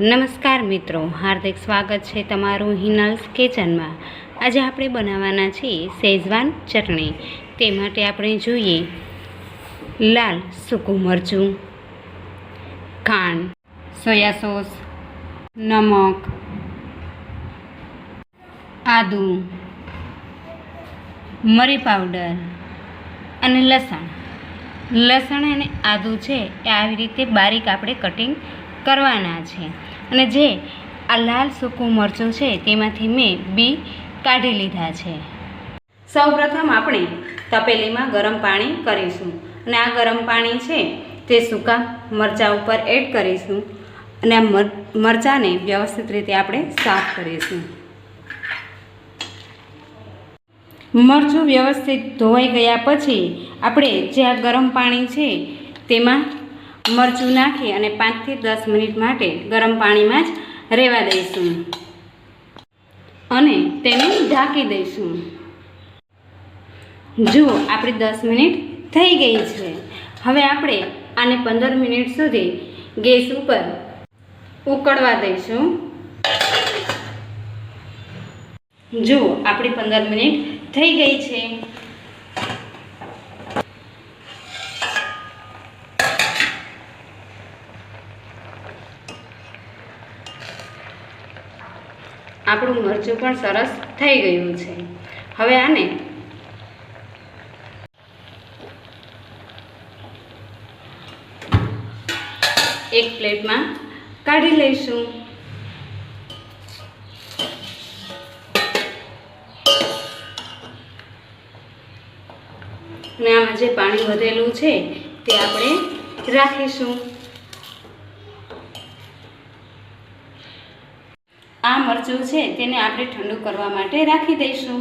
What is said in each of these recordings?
નમસ્કાર મિત્રો, હાર્દિક સ્વાગત છે તમારું હિનલ્સ કિચનમાં. આજે આપણે બનાવવાના છીએ શેઝવાન ચટણી. તે માટે આપણે જોઈએ લાલ સૂકું મરચું, ખાંડ, સોયા સોસ, નમક, આદુ, મરી પાવડર અને લસણ. લસણ અને આદુ છે એ આવી રીતે બારીક આપણે કટિંગ કરવાના છે. અને જે આ લાલ સૂકું મરચું છે તેમાંથી મેં બી કાઢી લીધા છે. સૌપ્રથમ આપણે તપેલીમાં ગરમ પાણી કરીશું અને આ ગરમ પાણી છે તે સૂકા મરચાં ઉપર એડ કરીશું અને આ મર, મરચાંને વ્યવસ્થિત રીતે આપણે સાફ કરીશું. મરચું વ્યવસ્થિત ધોવાઈ ગયા પછી આપણે જે આ ગરમ પાણી છે તેમાં મરચું નાખી અને પાંચથી દસ મિનિટ માટે ગરમ પાણીમાં જ રહેવા દઈશું. અને તેને ઢાંકી દઈશું. જુઓ આપણી દસ મિનિટ થઈ ગઈ છે, હવે આપણે આને પંદર મિનિટ સુધી ગેસ ઉપર ઉકળવા દઈશું. જુઓ આપણી પંદર મિનિટ થઈ ગઈ છે આપણું મરચું પણ સરસ થઈ ગયું છે. હવે આને એક પ્લેટમાં કાઢી લઈશું. અને આમાં જે પાણી વધેલું છે તે આપણે રાખીશું. આ મરચું છે તેને આપણે ઠંડુ કરવા માટે રાખી દઈશું.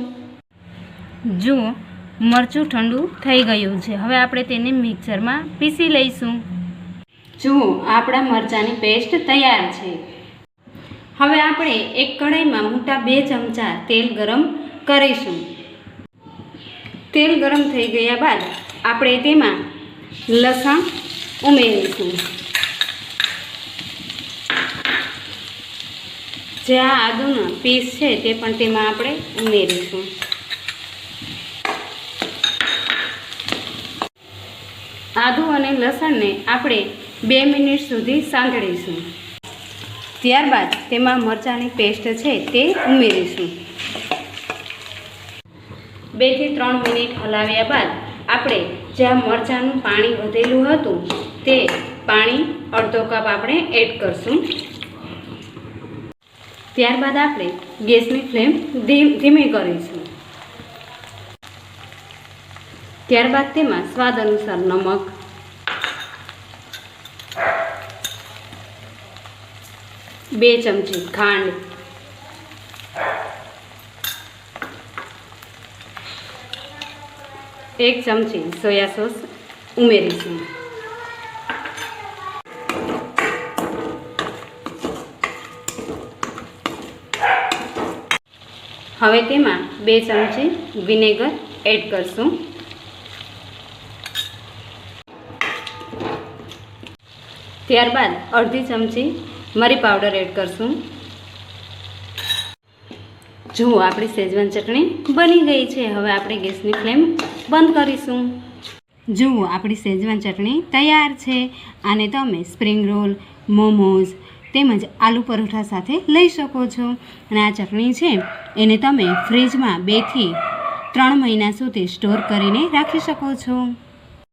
જુઓ મરચું ઠંડુ થઈ ગયું છે, હવે આપણે તેને મિક્સરમાં પીસી લઈશું. જુઓ આપણા મરચાંની પેસ્ટ તૈયાર છે. હવે આપણે એક કઢાઈમાં મોટા બે ચમચા તેલ ગરમ કરીશું. તેલ ગરમ થઈ ગયા બાદ આપણે તેમાં લસણ ઉમેરીશું. જે આ આદુના પીસ છે તે પણ તેમાં આપણે ઉમેરીશું. આદુ અને લસણને આપણે બે મિનિટ સુધી સાંતળીશું. ત્યારબાદ તેમાં મરચાંની પેસ્ટ છે તે ઉમેરીશું. બેથી ત્રણ મિનિટ હલાવ્યા બાદ આપણે જ્યાં મરચાંનું પાણી વધેલું હતું તે પાણી અડધો કપ આપણે એડ કરશું. ત્યારબાદ આપણે ગેસની ફ્લેમ ધીમી કરીશું. ત્યારબાદ તેમાં સ્વાદ અનુસાર નમક. બે ચમચી ખાંડ. એક ચમચી સોયા સોસ ઉમેરીશું. હવે તેમાં બે ચમચી વિનેગર એડ કરશું. ત્યારબાદ અડધી ચમચી મરી પાવડર એડ કરશું. જુઓ, આપણી સેજવાન ચટણી બની ગઈ છે. હવે આપણે ગેસની ફ્લેમ બંધ કરીશું. જુઓ, આપણી સેજવાન ચટણી તૈયાર છે. આને તમે સ્પ્રિંગ રોલ, મોમોઝ તેમજ આલુ પરોઠા સાથે લઈ શકો છો. અને આ ચટણી છે, એને તમે ફ્રીજમાં બેથી ત્રણ મહિના સુધી સ્ટોર કરીને રાખી શકો છો.